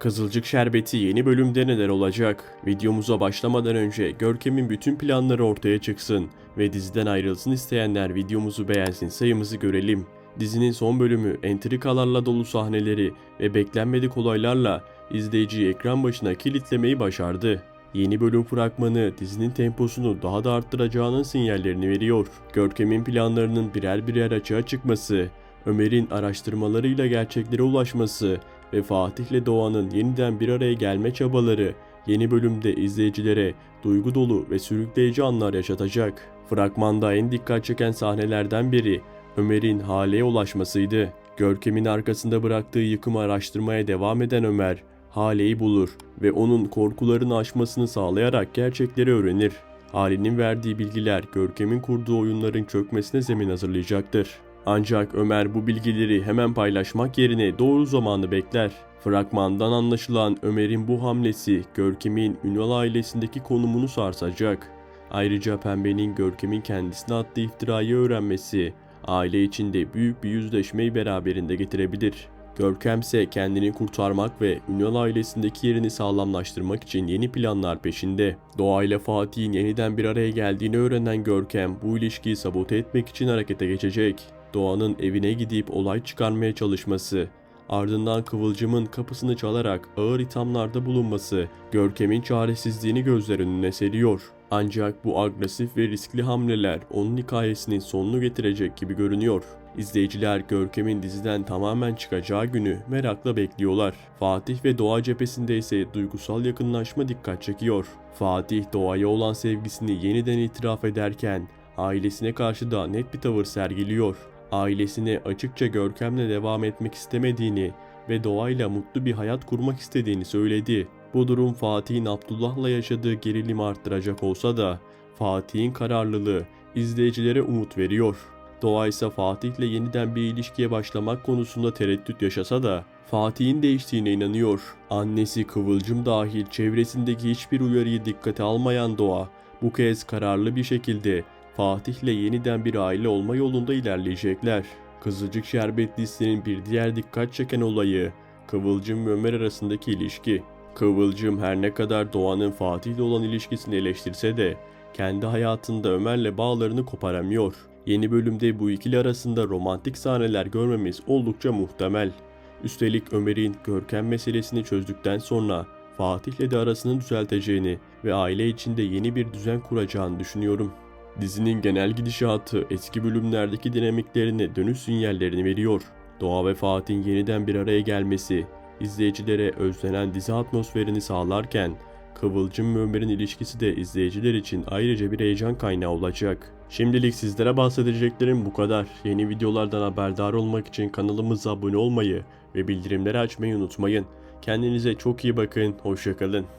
Kızılcık Şerbeti yeni bölümde neler olacak? Videomuza başlamadan önce Görkem'in bütün planları ortaya çıksın ve diziden ayrılsın isteyenler videomuzu beğensin sayımızı görelim. Dizinin son bölümü entrikalarla dolu sahneleri ve beklenmedik olaylarla izleyiciyi ekran başına kilitlemeyi başardı. Yeni bölüm fragmanı dizinin temposunu daha da arttıracağının sinyallerini veriyor. Görkem'in planlarının birer birer açığa çıkması, Ömer'in araştırmalarıyla gerçeklere ulaşması ve Fatih'le Doğan'ın yeniden bir araya gelme çabaları yeni bölümde izleyicilere duygu dolu ve sürükleyici anlar yaşatacak. Fragmanda en dikkat çeken sahnelerden biri Ömer'in Hale'ye ulaşmasıydı. Görkem'in arkasında bıraktığı yıkımı araştırmaya devam eden Ömer, Hale'yi bulur ve onun korkularını aşmasını sağlayarak gerçekleri öğrenir. Hale'nin verdiği bilgiler Görkem'in kurduğu oyunların çökmesine zemin hazırlayacaktır. Ancak Ömer bu bilgileri hemen paylaşmak yerine doğru zamanı bekler. Fragmandan anlaşılan Ömer'in bu hamlesi Görkem'in Ünal ailesindeki konumunu sarsacak. Ayrıca Pembe'nin Görkem'in kendisine attığı iftirayı öğrenmesi aile içinde büyük bir yüzleşmeyi beraberinde getirebilir. Görkem ise kendini kurtarmak ve Ünal ailesindeki yerini sağlamlaştırmak için yeni planlar peşinde. Doğa ile Fatih'in yeniden bir araya geldiğini öğrenen Görkem bu ilişkiyi sabote etmek için harekete geçecek. Doğan'ın evine gidip olay çıkarmaya çalışması, ardından Kıvılcım'ın kapısını çalarak ağır ithamlarda bulunması Görkem'in çaresizliğini gözler önüne seriyor. Ancak bu agresif ve riskli hamleler onun hikayesinin sonunu getirecek gibi görünüyor. İzleyiciler Görkem'in diziden tamamen çıkacağı günü merakla bekliyorlar. Fatih ve Doğa cephesinde ise duygusal yakınlaşma dikkat çekiyor. Fatih Doğa'ya olan sevgisini yeniden itiraf ederken ailesine karşı da net bir tavır sergiliyor. Ailesine açıkça Görkem'le devam etmek istemediğini ve doğayla mutlu bir hayat kurmak istediğini söyledi. Bu durum Fatih'in Abdullah'la yaşadığı gerilimi arttıracak olsa da Fatih'in kararlılığı izleyicilere umut veriyor. Doğa ise Fatih'le yeniden bir ilişkiye başlamak konusunda tereddüt yaşasa da Fatih'in değiştiğine inanıyor. Annesi Kıvılcım dahil çevresindeki hiçbir uyarıyı dikkate almayan Doğa bu kez kararlı bir şekilde Fatih'le yeniden bir aile olma yolunda ilerleyecekler. Kızılcık Şerbet dizisinin bir diğer dikkat çeken olayı Kıvılcım ve Ömer arasındaki ilişki. Kıvılcım her ne kadar Doğan'ın Fatih'le olan ilişkisini eleştirse de kendi hayatında Ömer'le bağlarını koparamıyor. Yeni bölümde bu ikili arasında romantik sahneler görmemiz oldukça muhtemel. Üstelik Ömer'in Görkem meselesini çözdükten sonra Fatih'le de arasını düzelteceğini ve aile içinde yeni bir düzen kuracağını düşünüyorum. Dizinin genel gidişatı eski bölümlerdeki dinamiklerine dönüş sinyallerini veriyor. Doğa ve Fatih'in yeniden bir araya gelmesi, izleyicilere özlenen dizi atmosferini sağlarken, Kıvılcım ve Ömer'in ilişkisi de izleyiciler için ayrıca bir heyecan kaynağı olacak. Şimdilik sizlere bahsedeceklerim bu kadar. Yeni videolardan haberdar olmak için kanalımıza abone olmayı ve bildirimleri açmayı unutmayın. Kendinize çok iyi bakın, hoşçakalın.